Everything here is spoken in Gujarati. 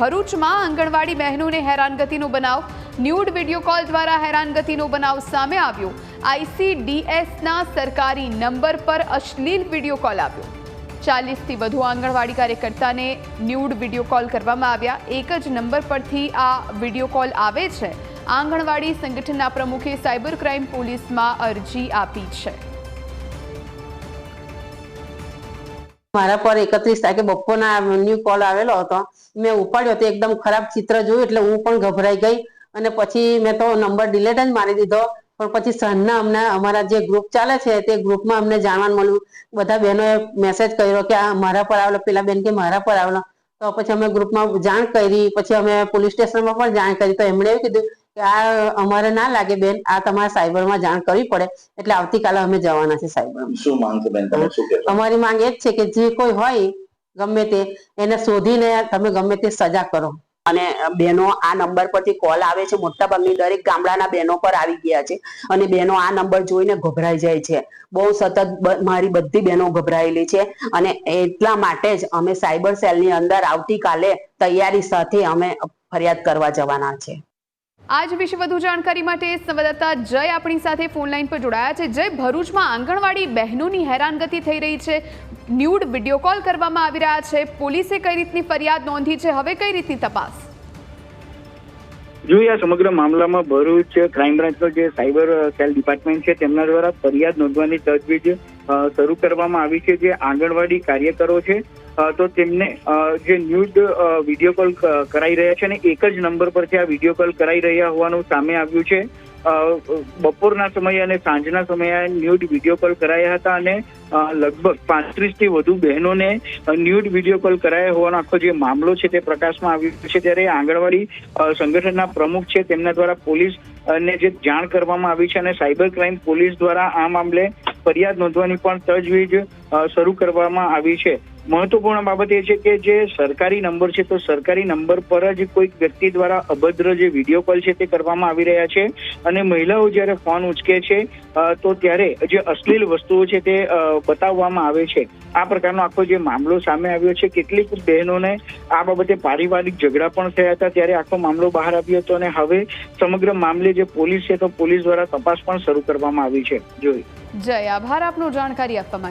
ભરૂચમાં આંગણવાડી બહેનોને હેરાનગતિનો બનાવ. ન્યૂડ વીડિયો કોલ દ્વારા હેરાનગતિનો બનાવ સામે આવ્યો. આઈસીડીએસના સરકારી નંબર પર અશ્લીલ વીડિયો કોલ આવ્યો. ચાલીસથી વધુ આંગણવાડી કાર્યકર્તાને ન્યૂડ વીડિયો કોલ કરવામાં આવ્યા. એક જ નંબર પરથી આ વીડિયો કોલ આવે છે. આંગણવાડી સંગઠનના પ્રમુખે સાયબર ક્રાઇમ પોલીસમાં અરજી આપી છે. મારા પર એકત્રીસ તારીખે બપોરના ન્યુ કોલ આવેલો હતો. મેં ઉપાડ્યો તો એકદમ ખરાબ ચિત્ર જોયું એટલે હું પણ ગભરાઈ ગઈ અને પછી મેં તો નંબર ડિલેટ જ મારી દીધો. પણ પછી સહનના અમને અમારા જે ગ્રુપ ચાલે છે તે ગ્રુપમાં અમને જાણવા મળ્યું. બધા બહેનોએ મેસેજ કર્યો કે આ મારા પર આવેલો, પેલા બેન કે મારા પર આવેલો. તો પછી અમે ગ્રુપમાં જાણ કરી, પછી અમે પોલીસ સ્ટેશનમાં પણ જાણ કરી. તો એમણે એવું કીધું કે આ અમારે ના લાગે બેન આ તમારે સાયબરમાં જાણ કરવી પડે. એટલે આવતીકાલે અમે જવાના છે સાયબરમાં. શું માંગ છે બેન? તમે શું કહેશો? અમારી માંગ એ જ છે કે જે કોઈ હોય ગમે તે એને શોધીને તમે ગમે તે સજા કરો. અને બહેનો આ નંબર પરથી કોલ આવે છે. મોટાભાગની દરેક ગામડાના બહેનો પર આવી ગયા છે. અને બહેનો આ નંબર જોઈને ગભરાઈ જાય છે. બહુ સતત મારી બધી બહેનો ગભરાયેલી છે. અને એટલા માટે જ અમે સાયબર સેલની અંદર આવતીકાલે તૈયારી સાથે અમે ફરિયાદ કરવા જવાના છે. આજ વિશે વધુ જાણકારી માટે સંવાદદાતા જય આપણી સાથે ફોનલાઈન પર જોડાયા છે. જય ભરૂચમાં આંગણવાડી બહેનોની હેરાનગતિ થઈ રહી છે. ન્યૂડ વીડિયો કોલ કરવામાં આવી રહ્યા છે. પોલીસે કઈ રીતની ફરિયાદ નોંધી છે? હવે કઈ રીતની તપાસ? જોઈએ, આ સમગ્ર મામલામાં ભરૂચ ક્રાઇમ બ્રાન્ચનો જે સાયબર સેલ ડિપાર્ટમેન્ટ છે, તેમના દ્વારા ફરિયાદ નોંધવાની તજવીજ શરૂ કરવામાં આવી છે. જે આંગણવાડી કાર્યકરો છે તો તેમને જે ન્યૂડ વીડિયો કોલ કરાઈ રહ્યા છે અને એક જ નંબર પરથી આ વીડિયો કોલ કરાઈ રહ્યા હોવાનું સામે આવ્યું છે. બપોરના સમયે અને સાંજના સમયે ન્યૂડ વીડિયો કોલ કરાયા હતા અને લગભગ પાંત્રીસથી વધુ બહેનોને ન્યૂડ વીડિયો કોલ કરાયા હોવાનો આખો જે મામલો છે તે પ્રકાશમાં આવ્યો છે. ત્યારે આંગણવાડી સંગઠનના પ્રમુખ છે તેમના દ્વારા પોલીસ ને જે જાણ કરવામાં આવી છે અને સાયબર ક્રાઇમ પોલીસ દ્વારા આ મામલે ફરિયાદ નોંધવાની પણ તજવીજ શરૂ કરવામાં આવી છે. મહત્વપૂર્ણ બાબત એ છે કે જે સરકારી નંબર છે, તો સરકારી નંબર પર જ કોઈક વ્યક્તિ દ્વારા અભદ્ર જે વીડિયો કોલ છે તે કરવામાં આવી રહ્યા છે. અને મહિલાઓ જ્યારે ફોન ઉચકે છે તો ત્યારે જે અશ્લીલ વસ્તુઓ છે તે બતાવવામાં આવે છે. આ પ્રકારનો આખો જે મામલો સામે આવ્યો છે, કેટલીક બહેનોને આ બાબતે પારિવારિક ઝઘડા પણ થયા હતા, ત્યારે આખો મામલો બહાર આવ્યો હતો અને હવે સમગ્ર મામલે જે પોલીસ છે, તો પોલીસ દ્વારા તપાસ પણ શરૂ કરવામાં આવી છે. જોઈ. જય, આભાર આપનો જાણકારી આપવા માટે.